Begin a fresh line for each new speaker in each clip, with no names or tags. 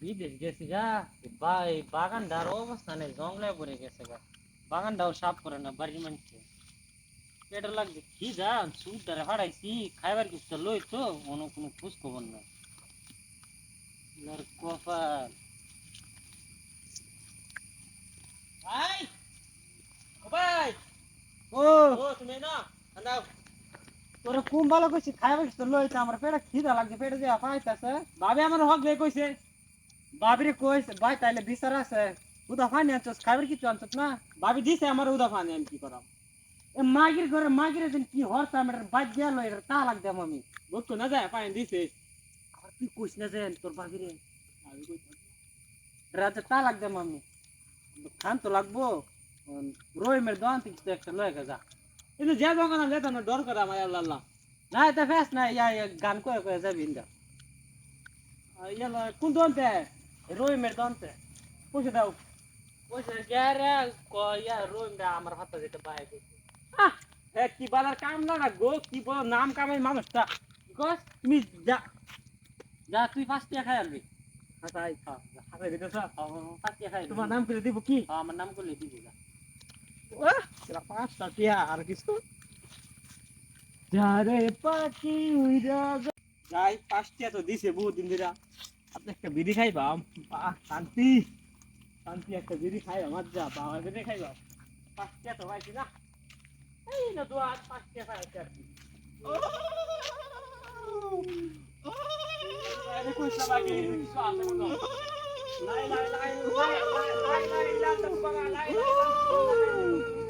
বিদেশ গেছি গা। ভাই, বাগানটার অবস্থানে জঙ্গলে পড়ে গেছে গা। বাগানটাও সাফ করে না, বাড়ির মানুষকে। পেটের লাগছে কি জান সুপটারে হারাইছি খাইবার কিছু লই তো কোনো কোনো খোঁজ খবর নাই। ইয়ার কপাল ভাই ও ভাই
ও
ও তুমি না আন্দাও
তোরে কোন ভালো কইছি খাইবা কিছু লইতে আমার পেটে খিদা লাগছে পেটে দিয়া পাইতাছে ভাবি আমার হক বে কইছে ভাবিরে কইছে ভাই তাইলে বিচার আছে উদা ফানি আনছস খাইবার কিছু আনছস না? ভাবি দিছে আমার উদা ফানি আমি কি করাম? এ মাগির ঘরে মাগির দিন কি হরতা আমার বাদ দিয়া লই তা লাগ দেম আমি বুঝতো না যায় পানি দিছে? আর তুই কইছ না যে তোর কইতাম রাতে তা লাগ দেম আমি খান তো লাগবো। রই মের দোয়ান থেকে একটা লয়ে গেছা কিন্তু যে দোকানে যেত না ডর করে আমার আল্লাহ আল্লাহ। না এটা ফেস না ইয়া ইয়া গান করে করে যাবি ইন্দা। ইয়া কোন দোনতে? রই মের দোনতে। পয়সা দাও।
পয়সা গেরে কয়া রুম দা আমার হাতে যেতে বাইরে
এ কি বালার কাম না গো? কি বড় নাম কামাই মানুষটা? কস তুমি যা। যা তুই ফার্স্ট খাই আনবি। আচ্ছা আই খা হাতে দিতে
খাই
তোমার নাম করে দিব কি?
হ্যাঁ, আমার নাম করলে দিবি
তেরা পাঁচটা টিয়া আর কিছু যারে পাখি উইরা যা- যাই পাঁচটা তো দিছে বহুত দিন ধরে আপনি একটা বিড়ি খাইবা বাহ, শান্তি শান্তি একটা বিড়ি খাই আমার যা বাবা বিড়ি খাইবা পাঁচটা তো পাইছি না এই না তো আজ পাঁচটা খাইছে আর কি আরে কইসা বাকি কিছু আছে মনে হয়। লাই লাই লাই লাই লাই লাই লাই লাই তো বাবা লাই লাই লাই লাই লাই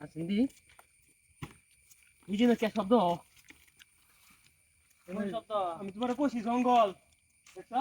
আসেন দি
এই যে না কি শব্দ?
কোন শব্দ।
আমি তোমার কইছি জঙ্গল। দেখছ?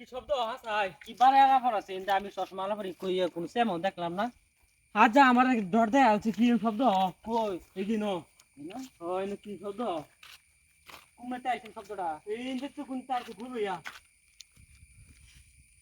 কি শব্দ? হাসাই
কি বারে আগা পর আছে? কিন্তু আমি চশমা আলা পরি কই কোন সেমন দেখলাম না।
আজ আমার ডর দেয় আছে কি শব্দ?
কই?
এই ন।
না।
কি শব্দ?
কুমেতে আইছে শব্দটা?
এই দেখছ কোন তার ভুল হইয়া।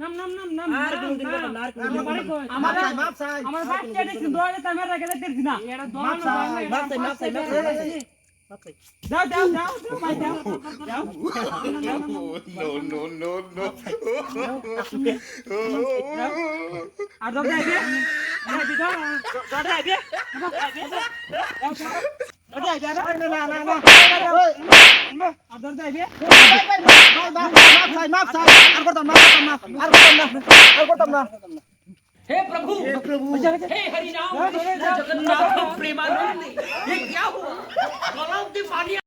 নাম নাম নাম নাম আর কোন দিন কথা আর কোন দিন
আমার বাপ
সাহেব
আমার বাপ কেটে কিন্তু আরে তোমার রাখে দেখতেছ না এটা
দোয়া না বাপ সাহেব বাপ সাহেব বাপ সাহেব
Down, down, down, down, my down, down.
No, no, no, no.
Ah, don't die, don't die, don't die, don't die.
हे प्रभु प्रभु हे हरि राम जगन्नाथ प्रेमानंद ये क्या हुआ गलाव के पानी